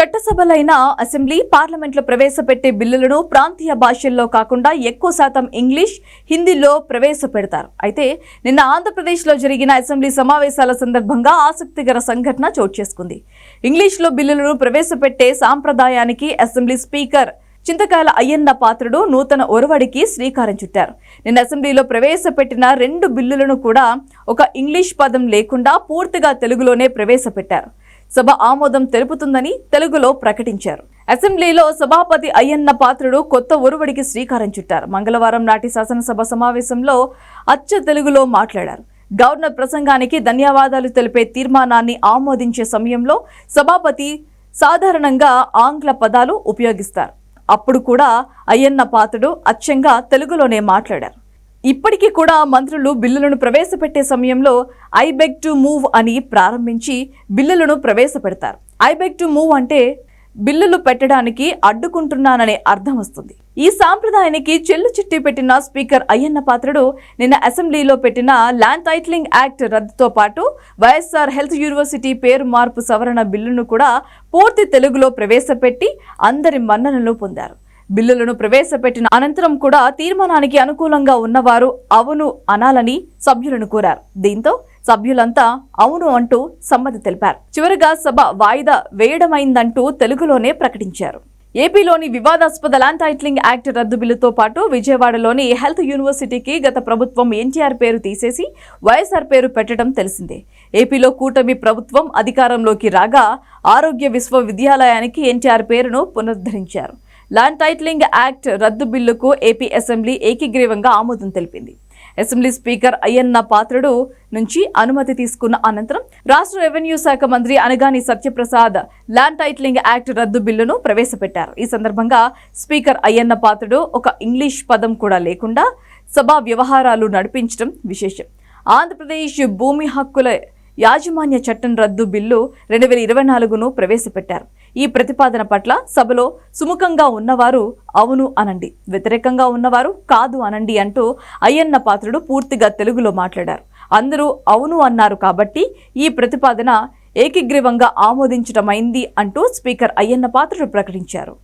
చట్టసభలైన assembly పార్లమెంట్లో ప్రవేశపెట్టే బిల్లులను ప్రాంతీయ భాషల్లో కాకుండా ఎక్కువ శాతం ఇంగ్లీష్ హిందీలో ప్రవేశపెడతారు. అయితే నిన్న ఆంధ్రప్రదేశ్లో జరిగిన అసెంబ్లీ సమావేశాల సందర్భంగా ఆసక్తికర సంఘటన చోటు చేసుకుంది. ఇంగ్లీష్లో బిల్లులను ప్రవేశపెట్టే సాంప్రదాయానికి అసెంబ్లీ స్పీకర్ చింతకాయల అయ్యన్న పాత్రుడు నూతన ఒరవడికి శ్రీకారం చుట్టారు. నిన్న అసెంబ్లీలో ప్రవేశపెట్టిన రెండు బిల్లులను కూడా ఒక ఇంగ్లీష్ పదం లేకుండా పూర్తిగా తెలుగులోనే ప్రవేశపెట్టారు. సభ ఆమోదం తెలుపుతుందని తెలుగులో ప్రకటించారు. అసెంబ్లీలో సభాపతి అయ్యన్న పాత్రుడు కొత్త ఒరువడికి శ్రీకారం చుట్టారు. మంగళవారం నాటి శాసనసభ సమావేశంలో అచ్చ తెలుగులో మాట్లాడారు. గవర్నర్ ప్రసంగానికి ధన్యవాదాలు తెలిపే తీర్మానాన్ని ఆమోదించే సమయంలో సభాపతి సాధారణంగా ఆంగ్ల పదాలు ఉపయోగిస్తారు. అప్పుడు కూడా అయ్యన్న పాత్రుడు అచ్చంగా తెలుగులోనే మాట్లాడారు. ఇప్పటికీ కూడా మంత్రులు బిల్లులను ప్రవేశపెట్టే సమయంలో ఐ బెగ్ టు మూవ్ అని ప్రారంభించి బిల్లులను ప్రవేశపెడతారు. ఐ బెగ్ టు మూవ్ అంటే బిల్లులు పెట్టడానికి అడ్డుకుంటున్నాననే అర్థం వస్తుంది. ఈ సాంప్రదాయానికి చెల్లు చిట్టి పెట్టిన స్పీకర్ అయ్యన్న పాత్రుడు నిన్న అసెంబ్లీలో పెట్టిన ల్యాండ్ టైటిలింగ్ యాక్ట్ రద్దుతో పాటు వైఎస్ఆర్ హెల్త్ యూనివర్సిటీ పేరు మార్పు సవరణ బిల్లును కూడా పూర్తి తెలుగులో ప్రవేశపెట్టి అందరి మన్ననలు పొందారు. బిల్లులను ప్రవేశపెట్టిన అనంతరం కూడా తీర్మానానికి అనుకూలంగా ఉన్నవారు అవును అనాలని సభ్యులను కోరారు. దీంతో సభ్యులంతా అవును అంటూ సమ్మతి తెలిపారు. చివరిగా సభ వాయిదా వేయడమైందంటూ తెలుగులోనే ప్రకటించారు. ఏపీలోని వివాదాస్పద ల్యాండ్ టైట్లింగ్ యాక్ట్ రద్దు బిల్లుతో పాటు విజయవాడలోని హెల్త్ యూనివర్సిటీకి గత ప్రభుత్వం ఎన్టీఆర్ పేరు తీసేసి వైఎస్ఆర్ పేరు పెట్టడం తెలిసిందే. ఏపీలో కూటమి ప్రభుత్వం అధికారంలోకి రాగా ఆరోగ్య విశ్వవిద్యాలయానికి ఎన్టీఆర్ పేరును పునరుద్ధరించారు. ల్యాండ్ టైటిలింగ్ యాక్ట్ రద్దు బిల్లుకు ఏపీ అసెంబ్లీ ఏకీగ్రీవంగా ఆమోదం తెలిపింది. అసెంబ్లీ స్పీకర్ అయ్యన్న పాత్రుడు నుంచి అనుమతి తీసుకున్న అనంతరం రాష్ట్ర రెవెన్యూ శాఖ మంత్రి Anagani Satyaprasad land titling act రద్దు బిల్లును ప్రవేశపెట్టారు. ఈ సందర్భంగా స్పీకర్ అయ్యన్న పాత్రుడు ఒక ఇంగ్లీష్ పదం కూడా లేకుండా సభా వ్యవహారాలు నడిపించడం విశేషం. ఆంధ్రప్రదేశ్ భూమి హక్కుల యాజమాన్య చట్టం రద్దు బిల్లు రెండు వేల ఇరవై నాలుగును ప్రవేశపెట్టారు. ఈ ప్రతిపాదన పట్ల సభలో సుముఖంగా ఉన్నవారు అవును అనండి. వ్యతిరేకంగా ఉన్నవారు కాదు అనండి అంటూ అయ్యన్న పాత్రుడు పూర్తిగా తెలుగులో మాట్లాడారు. అందరూ అవును అన్నారు కాబట్టి ఈ ప్రతిపాదన ఏకగ్రీవంగా ఆమోదించటమైంది అంటూ స్పీకర్ అయ్యన్న పాత్రుడు ప్రకటించారు.